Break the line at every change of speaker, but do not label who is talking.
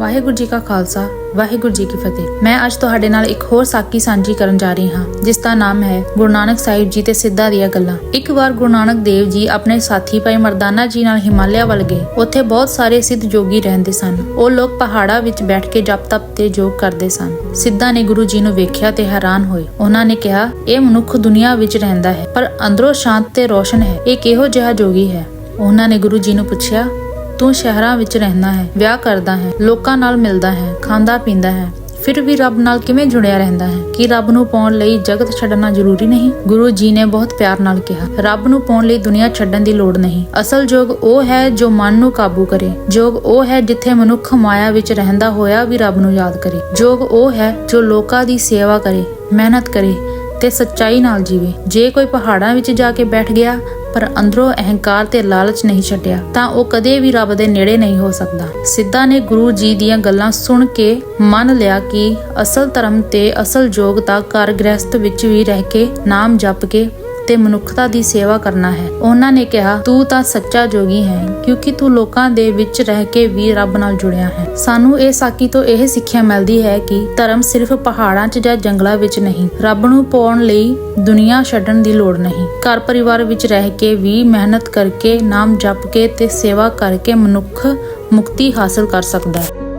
ਵਾਹਿਗੁਰੂ ਜੀ ਕਾ ਖਾਲਸਾ, ਵਾਹਿਗੁਰੂ ਜੀ ਕੀ ਫਤਿਹ। ਮੈਂ ਅੱਜ ਤੁਹਾਡੇ ਨਾਲ ਇੱਕ ਹੋਰ ਸਾਕੀ ਸਾਂਝੀ ਕਰਨ ਜਾ ਰਹੀ ਹਾਂ, ਜਿਸ ਦਾ ਨਾਮ ਹੈ ਗੁਰੂ ਨਾਨਕ ਸਾਹਿਬ ਜੀ ਤੇ ਸਿੱਧਾ ਦੀਆਂ ਗੱਲਾਂ। ਇੱਕ ਵਾਰ ਗੁਰੂ ਨਾਨਕ ਦੇਵ ਜੀ ਆਪਣੇ ਸਾਥੀ ਭਾਈ ਮਰਦਾਨਾ ਜੀ ਨਾਲ ਹਿਮਾਲਿਆ ਵੱਲ ਗਏ। ਉੱਥੇ ਬਹੁਤ ਸਾਰੇ ਸਿੱਧ ਜੋਗੀ ਰਹਿੰਦੇ ਸਨ। ਉਹ ਲੋਕ ਪਹਾੜਾਂ ਵਿੱਚ ਬੈਠ ਕੇ ਜਪ ਤਪ ਤੇ ਯੋਗ ਕਰਦੇ ਸਨ। ਸਿੱਧਾ ਨੇ ਗੁਰੂ ਜੀ ਨੂੰ ਵੇਖਿਆ ਤੇ ਹੈਰਾਨ ਹੋਏ। ਉਹਨਾਂ ਨੇ ਕਿਹਾ, ਇਹ ਮਨੁੱਖ ਦੁਨੀਆ ਵਿੱਚ ਰਹਿੰਦਾ ਹੈ, ਪਰ ਅੰਦਰੋਂ ਸ਼ਾਂਤ ਤੇ ਰੋਸ਼ਨ ਹੈ। ਇਹ ਕਿਹੋ ਜਿਹਾ ਜੋਗੀ ਹੈ? ਉਹਨਾਂ ਨੇ ਗੁਰੂ ਜੀ ਨੂੰ ਪੁੱਛਿਆ ਤੂੰ ਸ਼ਹਿਰਾਂ ਵਿੱਚ ਰਹਿੰਦਾ ਹੈ, ਵਿਆਹ ਕਰਦਾ ਹੈ, ਲੋਕਾਂ ਨਾਲ ਮਿਲਦਾ ਹੈ, ਖਾਂਦਾ ਪੀਂਦਾ ਹੈ। ਫਿਰ ਵੀ ਰੱਬ ਨਾਲ ਕਿਵੇਂ ਜੁੜਿਆ ਰਹਿੰਦਾ ਹੈ? ਕਿ ਰੱਬ ਨੂੰ ਪਾਉਣ ਲਈ ਜਗਤ ਛੱਡਣਾ ਜ਼ਰੂਰੀ ਨਹੀਂ? ਗੁਰੂ ਜੀ ਨੇ ਬਹੁਤ ਪਿਆਰ ਨਾਲ ਕਿਹਾ, ਰੱਬ ਨੂੰ ਪਾਉਣ ਲਈ ਦੁਨੀਆ ਛੱਡਣ ਦੀ ਲੋੜ ਨਹੀਂ। ਅਸਲ ਜੋਗ ਉਹ ਹੈ ਜੋ ਮਨ ਨੂੰ ਕਾਬੂ ਕਰੇ। ਜੋਗ ਉਹ ਹੈ ਜਿੱਥੇ ਮਨੁੱਖ ਮਾਇਆ ਵਿੱਚ ਰਹਿੰਦਾ ਹੋਇਆ ਵੀ ਰੱਬ ਨੂੰ ਯਾਦ ਕਰੇ। ਜੋਗ ਉਹ ਹੈ ਜੋ ਲੋਕਾਂ ਦੀ ਸੇਵਾ ਕਰੇ, ਮਿਹਨਤ ਕਰੇ ਤੇ ਸੱਚਾਈ ਨਾਲ ਜੀਵੇ। ਜੇ ਕੋਈ ਪਹਾੜਾਂ ਵਿੱਚ ਜਾ ਕੇ ਬੈਠ ਗਿਆ, ਪਰ ਅੰਦਰੋਂ ਅਹੰਕਾਰ ਤੇ ਲਾਲਚ ਨਹੀਂ ਛੱਡਿਆ, ਤਾਂ ਉਹ ਕਦੇ ਵੀ ਰੱਬ ਦੇ ਨੇੜੇ ਨਹੀਂ ਹੋ ਸਕਦਾ। ਸਿੱਧਾ ਨੇ ਗੁਰੂ ਜੀ ਦੀਆਂ ਗੱਲਾਂ ਸੁਣ ਕੇ ਮੰਨ ਲਿਆ ਕਿ ਅਸਲ ਧਰਮ ਤੇ ਅਸਲ ਯੋਗ ਤਾਂ ਘਰ ਗ੍ਰਸਥ ਵਿੱਚ ਵੀ ਰਹਿ ਕੇ ਨਾਮ ਜਪ ਕੇ ਤੇ ਮਨੁੱਖਤਾ ਦੀ ਸੇਵਾ ਕਰਨਾ ਹੈ। ਉਹਨਾਂ ਨੇ ਕਿਹਾ, ਤੂੰ ਤਾਂ ਸੱਚਾ ਜੋਗੀ ਹੈ, ਕਿਉਂਕਿ ਤੂੰ ਲੋਕਾਂ ਦੇ ਵਿੱਚ ਰਹਿ ਕੇ ਵੀ ਰੱਬ ਨਾਲ ਜੁੜਿਆ ਹੈ। ਸਾਨੂੰ ਇਹ ਸਾਕੀ ਤੋਂ ਇਹ ਸਿੱਖਿਆ ਮਿਲਦੀ ਹੈ ਕਿ ਧਰਮ ਸਿਰਫ ਪਹਾੜਾਂ 'ਚ ਜਾਂ ਜੰਗਲਾਂ ਵਿੱਚ ਨਹੀਂ, ਰੱਬ ਨੂੰ ਪਾਉਣ ਲਈ ਦੁਨੀਆ ਛੱਡਣ ਦੀ ਲੋੜ ਨਹੀਂ। ਘਰ ਪਰਿਵਾਰ ਵਿੱਚ ਰਹਿ ਕੇ ਵੀ ਮਿਹਨਤ ਕਰਕੇ, ਨਾਮ ਜਪ ਕੇ ਤੇ ਸੇਵਾ ਕਰਕੇ ਮਨੁੱਖ ਮੁਕਤੀ ਹਾਸਲ ਕਰ ਸਕਦਾ ਹੈ।